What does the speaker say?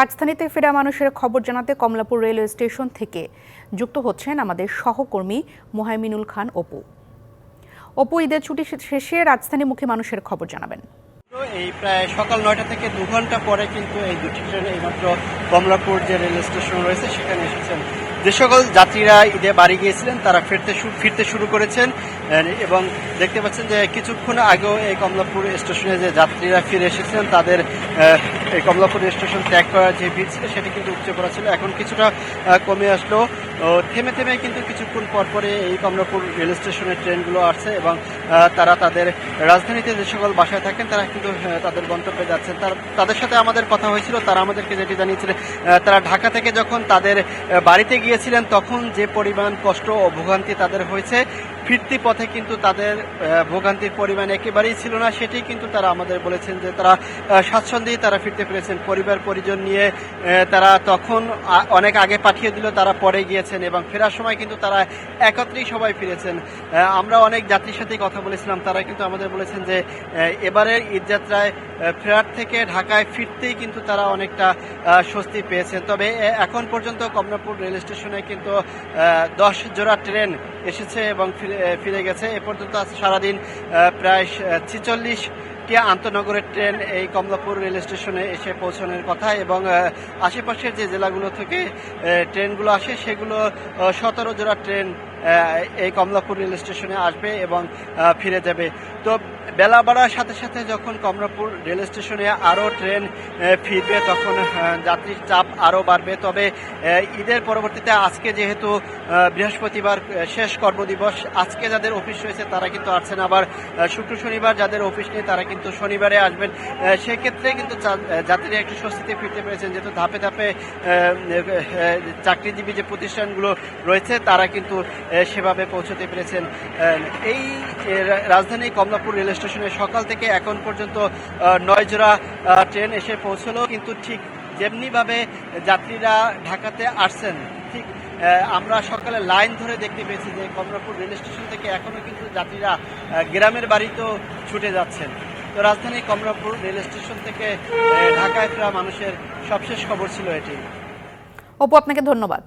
রাজধানীতে ফেরা মানুষের খবর জানাতে কমলাপুর রেলওয়ে স্টেশন থেকে যুক্ত হচ্ছেন আমাদের সহকর্মী মোহাইমিনুল খান অপু। অপু, ঈদের ছুটি শেষে রাজধানীমুখী মানুষের খবর জানাবেন। এই প্রায় সকাল নয়টা থেকে দু ঘণ্টা পরে কিন্তু এই দুটি ট্রেন এইমাত্র কমলাপুর যে রেল স্টেশন রয়েছে, সেখানে এসেছেন। যে সকল যাত্রীরা ঈদে বাড়ি গিয়েছিলেন তারা ফিরতে ফিরতে শুরু করেছেন এবং দেখতে পাচ্ছেন যে কিছুক্ষণ আগেও এই কমলাপুর স্টেশনে যে যাত্রীরা ফিরে এসেছিলেন তাদের এই কমলাপুর স্টেশন ত্যাগ করার যে ভিড় ছিল সেটি কিন্তু উপচে পড়া ছিল। এখন কিছুটা কমে আসলো ও, থেমে থেমে কিন্তু কিছুক্ষণ পর পরে এই কমলাপুর রেল স্টেশনের ট্রেনগুলো আসছে এবং তারা তাদের রাজধানীতে যে সকল বাসায় থাকেন, তারা কিন্তু তাদের গন্তব্যে যাচ্ছেন। তার, তাদের সাথে আমাদের কথা হয়েছিল, তারা আমাদেরকে যেটি জানিয়েছিলেন তারা ঢাকা থেকে যখন তাদের বাড়িতে গিয়েছিলেন, তখন যে পরিমাণ কষ্ট ও ভোগান্তি তাদের হয়েছে, ফিরতি পথে কিন্তু তাদের ভোগান্তির পরিমাণ একেবারেই ছিল না। সেটি কিন্তু তারা আমাদের বলেছেন যে তারা স্বাচ্ছন্দ্যেই তারা ফিরতে পেরেছেন। পরিবার পরিজন নিয়ে তারা তখন অনেক আগে পাঠিয়ে দিল, তারা পরে গিয়েছেন এবং ফেরার সময় কিন্তু তারা একত্রেই সবাই ফিরেছেন। আমরা অনেক যাত্রীর সাথেই কথা বলেছিলাম, তারা কিন্তু আমাদের বলেছেন যে এবারের ঈদযাত্রায় ফেরার থেকে ঢাকায় ফিরতেই কিন্তু তারা অনেকটা স্বস্তি পেয়েছেন। তবে এখন পর্যন্ত কমলাপুর রেল স্টেশনে কিন্তু দশ জোড়া ট্রেন এসেছে এবং ফিরে গেছে। এ পর্যন্ত সারাদিন প্রায় ছিচল্লিশ টি আন্তনগরের ট্রেন এই কমলাপুর রেল স্টেশনে এসে পৌঁছানোর কথা এবং আশেপাশের যে জেলাগুলো থেকে ট্রেনগুলো আসে সেগুলো সতেরো জোড়া ট্রেন এই কমলাপুর রেল স্টেশনে আসবে এবং ফিরে যাবে। তো বেলা বাড়ার সাথে সাথে যখন কমলাপুর রেল স্টেশনে আরও ট্রেন ফিরবে তখন যাত্রীর চাপ আরও বাড়বে। তবে ঈদের পরবর্তীতে আজকে যেহেতু বৃহস্পতিবার শেষ কর্মদিবস, আজকে যাদের অফিস রয়েছে তারা কিন্তু আসছেন আবার শুক্র শনিবার। যাদের অফিস নেই তারা কিন্তু শনিবারে আসবেন। সেক্ষেত্রে কিন্তু যাত্রীরা একটু স্বস্তিতে ফিরতে পেরেছেন। যেহেতু ধাপে ধাপে চাকরিজীবী যে প্রতিষ্ঠানগুলো রয়েছে তারা কিন্তু সেভাবে পৌঁছতে পেরেছেন। এই রাজধানী কমলাপুর রেল স্টেশনে সকাল থেকে এখন পর্যন্ত আহ, নয় জোড়া ট্রেন এসে পৌঁছলো। কিন্তু ঠিক যেমনিভাবে যাত্রীরা ঢাকাতে আসছেন ঠিক আমরা সকালে লাইন ধরে দেখতে পেয়েছি যে কমলাপুর রেল স্টেশন থেকে এখনও কিন্তু যাত্রীরা গ্রামের বাড়িতেও ছুটে যাচ্ছেন। তো রাজধানী কমলাপুর রেল স্টেশন থেকে ঢাকায় ফেরা মানুষের সবশেষ খবর ছিল এটি। অপু আপনাকে ধন্যবাদ।